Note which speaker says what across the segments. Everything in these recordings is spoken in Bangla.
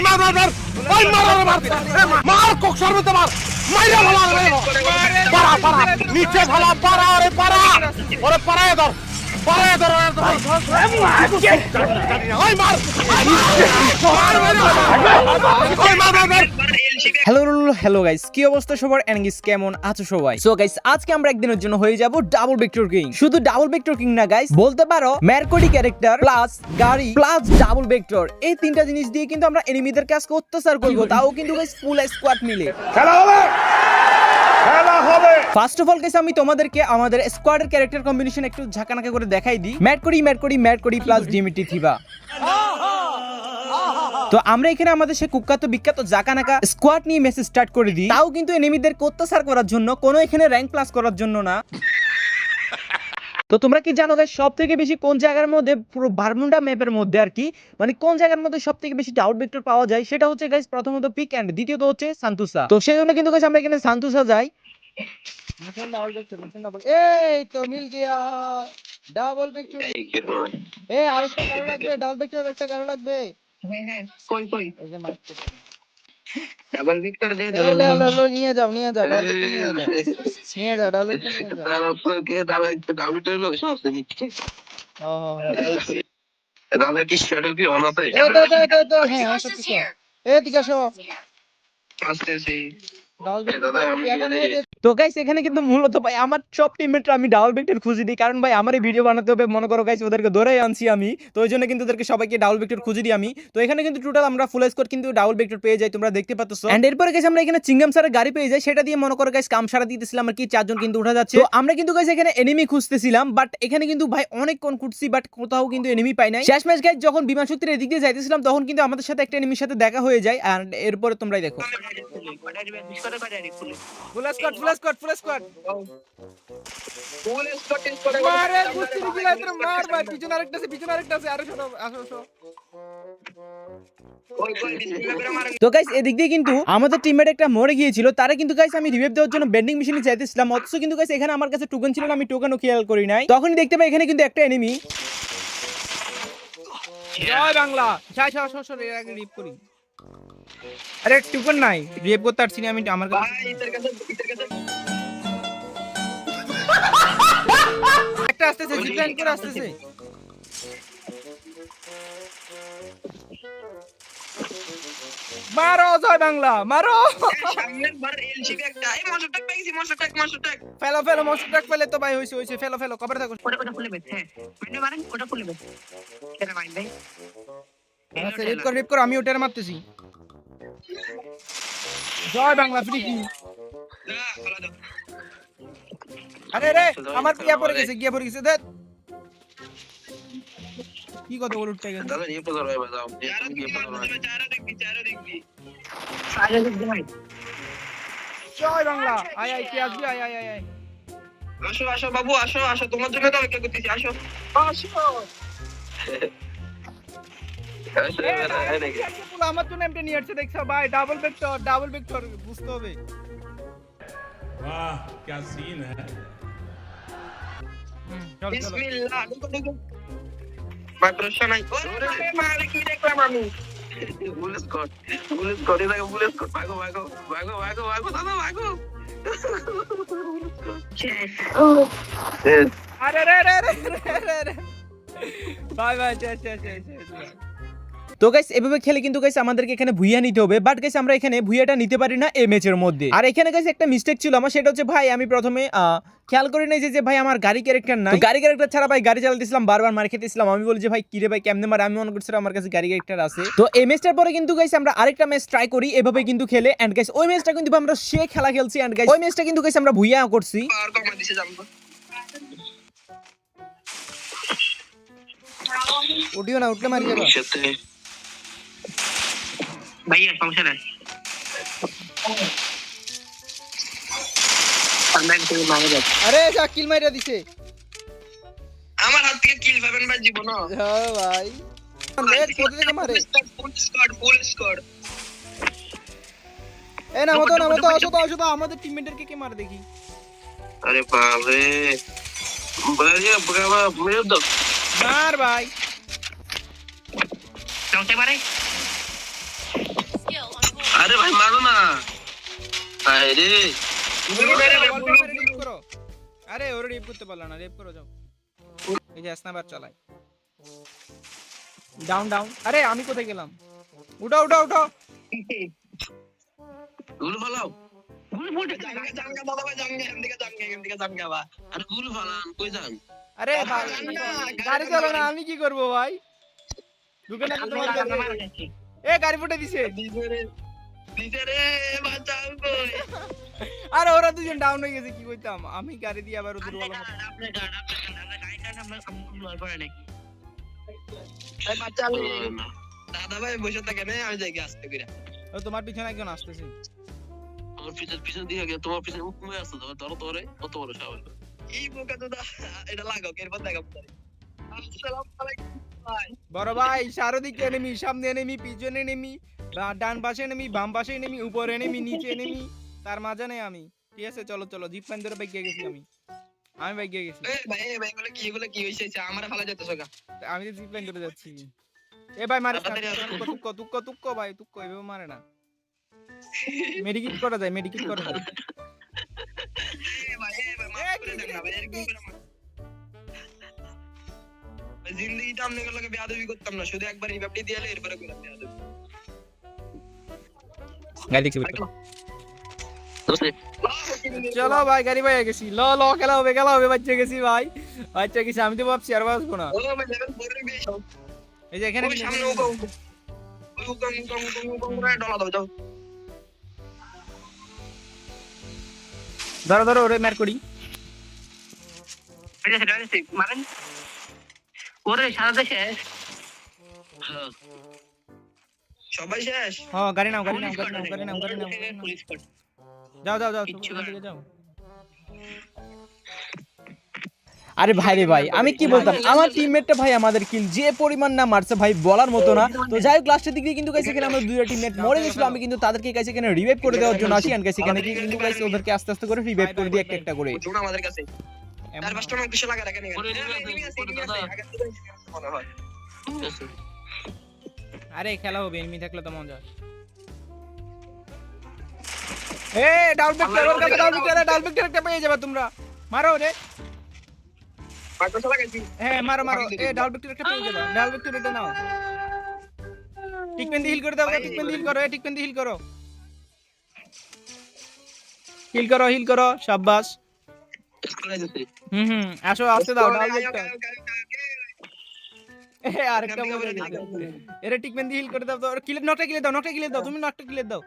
Speaker 1: ওই মার মার মার। ওই মার মার মার। মার, কোক সর্বতে মার। মাইরা ভালো পারা পারা নিচে ভালো পারা ওরে পারা ওরে পারায় ধর। পারায় ধর ওরে ধর। ওই মার। ওই মার মার মার।
Speaker 2: হ্যালো হ্যালো গাইস কি অবস্থা সবার? এন্ড গাইস কেমন আছো সবাই? সো গাইস আজকে আমরা একদিনের জন্য হয়ে যাব ডাবল ভেক্টর কিং শুধু ডাবল ভেক্টর কিং না গাইস বলতে পারো ম্যারকোডি ক্যারেক্টার প্লাস গাড়ি প্লাস ডাবল ভেক্টর এই তিনটা জিনিস দিয়ে কিন্তু আমরা এনিমিদের কাছকে অত্যাচার করব। তাও কিন্তু গাইস ফুল স্কোয়াড মিলে।
Speaker 1: খেলা হবে! খেলা হবে!
Speaker 2: ফার্স্ট অফ অল গাইস আমি তোমাদেরকে আমাদের স্কোয়াডের ক্যারেক্টার কম্বিনেশন একটু ঝাঁকানাকা করে দেখাই দিই। ম্যাটকোডি ম্যাটকোডি ম্যাটকোডি প্লাস ডিমিটি থিবা তো আমরা এখানে আমাদের সে কুখ্যাত বিখ্যাত জাকানাকা স্কোয়াড নিয়ে মেসেজ স্টার্ট করে দিই। তাও কিন্তু এনিমিদের অত্যাচার করার জন্য কোনো এখানে র্যাঙ্ক প্লাস করার জন্য না। তো তোমরা কি জানো গাইস সব থেকে বেশি কোন জায়গার মধ্যে পুরো বারমুন্ডা ম্যাপের মধ্যে আর কি মানে কোন জায়গার মধ্যে সব থেকে বেশি ডাউট ভেক্টর পাওয়া যায় সেটা হচ্ছে গাইস প্রথমত পিক এন্ড দ্বিতীয়ত হচ্ছে সান্তুসা তো সেই জন্য কিন্তু গাইস আমরা এখানে সান্তুসা যাই। এই তো মিল গিয়া ডাবল ভেক্টর এই আরেকটা কারও লাগবে ডাবল ভেক্টর একটা কারও লাগবে।
Speaker 3: কই কই?
Speaker 2: এই যে মারতে
Speaker 3: ডাবল ভিক্টর দে
Speaker 2: এই লে, লে, লে, নিয়ে যাও নিয়ে যাও নিয়ে যাও। ডাবল ভেক্টর
Speaker 3: কে ডাবল ডাবল ভিক্টর লো সব দিচ্ছি
Speaker 2: ও
Speaker 3: ডাবল কি শাটল কি অনাতে
Speaker 2: এই তো তো তো তো। হ্যাঁ আসো। এই দিকে আসো
Speaker 3: আস্তে আস্তে
Speaker 2: ডাবল
Speaker 3: এখানে-
Speaker 2: তো গাইস এখানে কিন্তু মূলত ভাই আমার সব টিমমেটরা আমি ডাবল ভেক্টর খুঁজে দিই। কারণ ভাই আমার এই ভিডিও বানাতে হবে মনে করো গাইস ওদেরকে ধরেই আনছি আমি। তো ওই জন্য কিন্তু ওদেরকে সবাইকে ডাবল ভেক্টর খুঁজে দিই আমি। তো এখানে কিন্তু টোটাল আমরা ফুল স্কোর কিন্তু ডাবল ভেক্টর পেয়ে যাই তোমরা দেখতে পাচ্ছ। এন্ড এরপরে গাইস আমরা এখানে চিংগাম স্যারের গাড়ি পেয়ে যাই। সেটা দিয়ে মনে করো গাইস কাম সারা দিতেছিলাম আর কি চারজন কিন্তু উঠা যাচ্ছে। তো আমরা কিন্তু গাইস এখানে এনিমি খুঁজতেছিলাম বাট এখানে কিন্তু ভাই অনেক কোন খুঁজছি বাট কোথাও কিন্তু এনিমি পাই নাই। শেষ ম্যাচ গাইস যখন বিমান শক্তির এদিক দিয়ে যাইতেছিলাম তখন কিন্তু আমাদের সাথে একটা এনিমির সাথে দেখা হয়ে যায়। আর এরপরে তোমরাই দেখো। Full squad full squad full squad মারে গুস্তি নিখিলা তোর মার ভাই পিছনে আরেকটা আছে পিছনে আরেকটা আছে। আরে শোনো আসো আসো। তো গাইস এদিক দিয়ে কিন্তু আমাদের টিমমেট একটা মরে গিয়েছিল। তারা কিন্তু গাইস আমি রিভাইভ দেওয়ার জন্য বেন্ডিং মেশিনে চাইতেছিলাম। অথচ কিন্তু গাইস এখানে আমার কাছে টোকেন ছিল না আমি টোকেনও খেয়াল করি নাই। তখনই দেখতে পাই এখানে কিন্তু একটা এনিমি জয় বাংলা। ছাই সর সর এর আগে রিভ করি। আরে টোকেন নাই। রিভ করতে পারছি না আমি আমার একটা আসতেছে জিপলাইন করে আসতেছে। মারো জয় বাংলা মারো। ফেলো ফেলো মশক ট্রাক ফেলে তো ভাই হইছে হইছে ফেলো ফেলো থাকো। আচ্ছা রিপ কর রিপ কর আমি ওটার মারতেছি। জয় বাংলা ফ্রি কি? আরে রে আমার গিয়া পড়ে গেছে গিয়া পড়ে গেছে দেখ কি কথা বল উঠতে গেছে।
Speaker 3: দাদা নিয়ে পড়ো এবার দাও নিয়ে পড়ো
Speaker 2: জয় বাংলা। আয় আয় কি আসবি? আয় আয় আয় আয়।
Speaker 3: আসো আসো বাবু আসো আসো তোমার জন্য তো অপেক্ষা করতেছি আসো। আসো।
Speaker 2: আমার জন্য এমটা নিয়ে আসছে দেখছো ভাই ডাবল ভেক্টর ডাবল ভেক্টর বুঝতে হবে
Speaker 4: वाह क्या सीन है
Speaker 2: হুম, চলো, চলো।
Speaker 3: বিসমিল্লাহ ঢুকো ঢুকো মাদ্রাসা নাই ওরে মারে কি দেখলাম আমি পুলিশ কোট পুলিশ কোট এটা পুলিশ কোট ভাগো ভাগো ভাগো ভাগো ভাগো দাদা ভাগো
Speaker 2: আরে রে রে রে রে রে রে বাই বাই চল চল চল চল তো গাইস এভাবে খেলে কিন্তু গাইস আমাদেরকে এখানে ভুইয়া নিতে হবে বাট গাইস আমরা এখানে ভুইয়াটা নিতে পারি না এই ম্যাচের মধ্যে। আর এখানে গাইস একটা মিস্টেক ছিল আমার সেটা হচ্ছে ভাই আমি প্রথমে খেয়াল করি নাই যে ভাই আমার গাড়ি ক্যারেক্টার না গাড়ি ক্যারেক্টার ছাড়া ভাই গাড়ি চালাতেছিলাম বারবার মার খেতেছিলাম। আমি বলি যে ভাই কিরে ভাই কেমনে মার? আমি মনে করছিলাম আমার কাছে গাড়ি ক্যারেক্টার আছে। তো এই ম্যাচটার পরে কিন্তু গাইস আমরা আরেকটা ম্যাচ ট্রাই করি এভাবে কিন্তু খেলে। এন্ড গাইস ওই ম্যাচটা কিন্তু আমরা সে খেলা খেলছি। এন্ড গাইস ওই ম্যাচটা কিন্তু গাইস আমরা ভুইয়া করছি। উঠিও না উঠলে মারি যাব।
Speaker 3: ভাইয়া সমস্যা নাই
Speaker 2: আরে যা কিল মাইরা দিছে
Speaker 3: আমার হাত থেকে কিল পাবেন ভাই জীবন
Speaker 2: হ্যাঁ ভাই লেট কোথা থেকে মারে
Speaker 3: ফুল স্কোয়াড ফুল স্কোয়াড
Speaker 2: এ না মতো না মতো আসো তো আসো তো আমাদের টিমমেটদেরকে কে মারে দেখি
Speaker 3: আরে বাপ রে ভাইয়া বাবা মেরে দাও
Speaker 2: মার ভাই
Speaker 3: চলতে পারে
Speaker 5: আরে রে।
Speaker 6: রিপ করো। আরে ওরে রিপ করতে পারলা না রিপ করো যাও। এই যে স্নাইপার চালাই ডাউন ডাউন আরে আমি কোথায় গেলাম? উঠো উঠো উঠো
Speaker 5: গুল ফালাও। ভাই আরে গুল ফালান কই যান?
Speaker 6: আরে ভাই গাড়ি চালো না আমি কি করব ভাই? ঢুকে না তোমার এ গাড়ি ফুটে দিছে। আর ওরা দুজন ডাউন হয়ে গেছে কি কইতাম? আমি গাড়ি দিয়ে আবার ওদের
Speaker 5: দাদা ভাই বসে থাকে না আমি যাই আসতে করে।
Speaker 6: তোমার পিছনে একজন আসতেছে।
Speaker 5: আমার পিছন পিছন দিকে গিয়ে তোমার পিছনে মুখে আসতো ধরো ধরো কত বড় সাহস। এই বোকা তো এটা লাগাও এরপর আলাইকুম ভাই।
Speaker 6: বড় ভাই চারদিকে এনেমি সামনে এনেমি পিছনে এনেমি বা- ডান পাশে এনেমি বাম পাশে এনেমি উপরে এনেমি নিচে এনেমি তার মাঝানে আমি। ঠিক আছে চলো চলো জিপ প্যান ধরে বাইক গেছি আমি। আমি বাইক গেছি।
Speaker 5: এ ভাই ভাই এগুলো কি এগুলো কি হইছে? আমার ফালা যেতেছ গা
Speaker 6: আমি তো জিপ প্যান ধরে যাচ্ছি। এ ভাই
Speaker 5: আসো।
Speaker 6: তুক্ক তুক্ক তুক্ক ভাই তুক্ক এভাবে মারে না। মেডিকেট করা যায় মেডিকেট করা যায়।
Speaker 5: গুলোকে বেয়াদবি করতাম না শুধু একবার এই ব্যাপারটি দিয়ে এরপরে করে বেয়াদবি
Speaker 6: গাড়ি দেখছি চলো ভাই গাড়ি ভাই গেছি। ল ল খেলা হবে খেলা হবে বাচ্চা গেছি ভাই। বাচ্চা গেছি আমি তো ভাবছি আর বাঁচবো না।
Speaker 5: ও ভাই লেভেল 4 এর বেশ।
Speaker 6: এই যে এখানে ধরো ধরো ওরে ম্যার করি।
Speaker 5: মারেন। ওরে সারা দেশে সবাই শেষ?
Speaker 6: হ্যাঁ গাড়ি নাও গাড়ি নাও গাড়ি নাও গাড়ি নাও গাড়ি নাও।
Speaker 5: পুলিশ কোর্ট
Speaker 6: যাও যাও যাও যাও। আরে ভাই রে ভাই আমি কি বলতাম? আমার টিমমেটটা ভাই আমাদের কিল যে পরিমাণ না মারছে ভাই বলার মতো না। তো যাই হোক লাস্টের দিকে কিন্তু গাইছে এখানে আমরা দুইটা টিমমেট মরে গেছিল। আমি কিন্তু তাদেরকে গাইছে এখানে রিভাইভ করে দেওয়ার জন্য আসি। এন্ড গাইছে এখানে কিন্তু গাইছে ওদেরকে আস্তে আস্তে করে রিভাইভ করে দিই একটা একটা করে।
Speaker 5: আমাদের কাছে। চার পাঁচটা কিছু লাগা রাখেন মনে হয়।
Speaker 6: আরে খেলা হবে এনিমি থাকলে তো মজা। এ ডাউন ভিক্টর ওর কাছে ডাউন ভিক্টর ডাউন ভিক্টর একটা পেয়ে যাবে তোমরা। মারো রে। হ্যাঁ মারো মারো। এ ডাউন পেয়ে যাবে। Down now. টিকপেন হিল করে দাও টিকপেন হিল করো এ টিকপেন হিল করো। হিল করো হিল করো শাবাশ হুম হুম আসো আসতে দাও ডাউন এ আরেকটা মরে গেছে এরে টিকপেন হিল করে দাও তো কিলে নকটা কিলে দাও নকটা কিলে দাও তুমি নকটা কিলে দাও।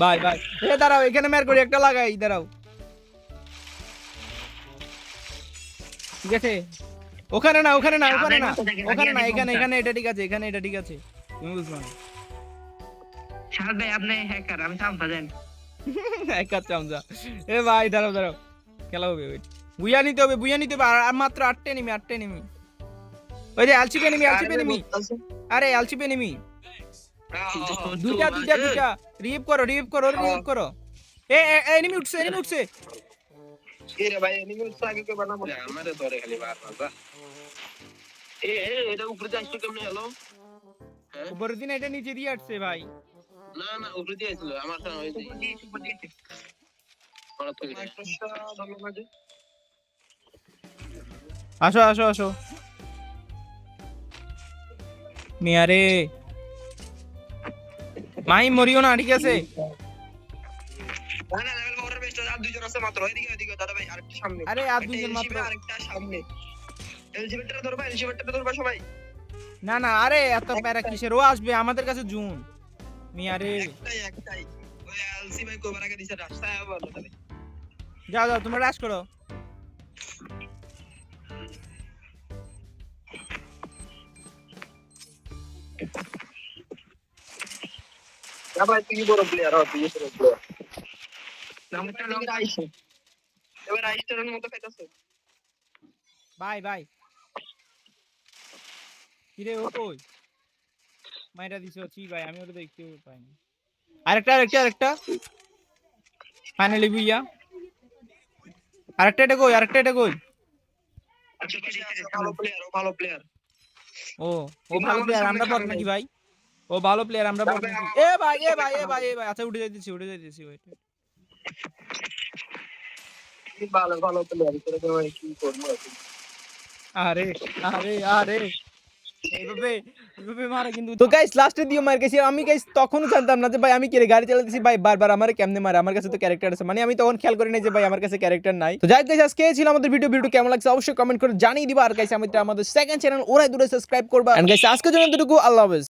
Speaker 6: Bye bye. এ দাঁড়াও এখানে মের করি একটা লাগাই দাঁড়াও। ঠিক আছে? ওখানে না ওখানে না ওখানে না ওখানে না এখানে এখানে এটা ঠিক আছে এখানে এটা ঠিক আছে। তুমি বুঝছ না।
Speaker 5: শাহাদ ভাই আপনি হ্যাকার আমি জানি
Speaker 6: এক কাজ চামচা। এ ভাই দাঁড়াও দাঁড়াও। খেলা হবে ওই বুইয়া নিতে হবে বুইয়া নিতে হবে আর মাত্র আটটে নিমি আটটে নিমি ওই যে আলচিপে নিমি আলচিপে নিমি আরে আলচিপে নিমি দুইটা দুইটা দুইটা। রিভ করো রিভ করো রিভ করো। এ এ এনিমি উঠছে এনিমি উঠছে।
Speaker 5: এরে ভাই এনিমি উৎসাহ আগে কে বানাবো? আমারে ধরে খালি বার বার এ এ এটা উপরে দিয়ে আসছে কেমনে? হলো
Speaker 6: উপরের দিন এটা নিচে দিয়ে আসছে ভাই।
Speaker 5: না না উপরে দিয়ে আসছিল আমার সামনে হয়েছে।
Speaker 6: আসো আসো আসো। মিয়ারে মাই মরিও না ঠিক আছে?
Speaker 5: না না লেভেল পাওয়ার বেস্ট আর দুইজন আছে মাত্র এদিকে এদিকে দাদা ভাই আরেকটা সামনে।
Speaker 6: আরে আর দুজন মাত্র।
Speaker 5: আরেকটা সামনে। এলজিবেটটা ধরবা এলজিবেটটা ধরবা সবাই।
Speaker 6: না না আরে এত প্যারা কিসের? ও আসবে আমাদের কাছে জুন। মিয়ারে
Speaker 5: একটাই একটাই। ওই ভাই কোবার আগে দিছে রাস্তায় বলো তাহলে
Speaker 6: যাও যাও তোমরা রাশ করো।
Speaker 5: না ভাই তুই বড় প্লেয়ার হ তুই বড় প্লেয়ার নামটা নাম আইছে এবার আইস্টারের মতো খাইতাছে।
Speaker 6: Bye bye. কিরে ও কই? মাইরা দিছো চি ভাই আমি ওটা দেখতে পাইনি। আরেকটা আরেকটা আরেকটা। Finally booyah. আরেকটা এটা কই আরেকটা এটা কই?
Speaker 5: ভালো প্লেয়ার ও ভালো প্লেয়ার
Speaker 6: ও ও ভালো প্লেয়ার আমরা বট নাকি ভাই। ও
Speaker 2: ভালো প্লেয়ার আমরা
Speaker 5: তবে নাকি
Speaker 2: এ ভাই এ ভাই এ ভাই এ ভাই আচ্ছা উঠে যাইতেছি উঠে যাইতেছি wait।
Speaker 5: ভালো ভালো প্লেয়ার করে দেবো কি করব
Speaker 2: আরে আরে আরে। এইভাবে এইভাবে মারা কিন্তু তো গাইস লাস্টে দিয়ে মার গেছি। আমি গাইস তখনও জানতাম না যে ভাই আমি কি গাড়ি চালাতেছি ভাই বারবার আমার কেমনে মারে? আমার কাছে তো ক্যারেক্টার আছে। মানে আমি তখন খেয়াল করি না যে ভাই আমার কাছে ক্যারেক্টার নাই। তো যাই গাইস আজকে ছিল আমাদের ভিডিও ভিডিও কেমন লাগছে অবশ্যই কমেন্ট করে জানিয়ে দিবা। আর গাইস আমাদের আমাদের সেকেন্ড চ্যানেল ওরাই দূরে সাবস্ক্রাইব করবা। এন্ড গাইস আজকের জন্য এতটুকু। আল্লাহ হাফেজ।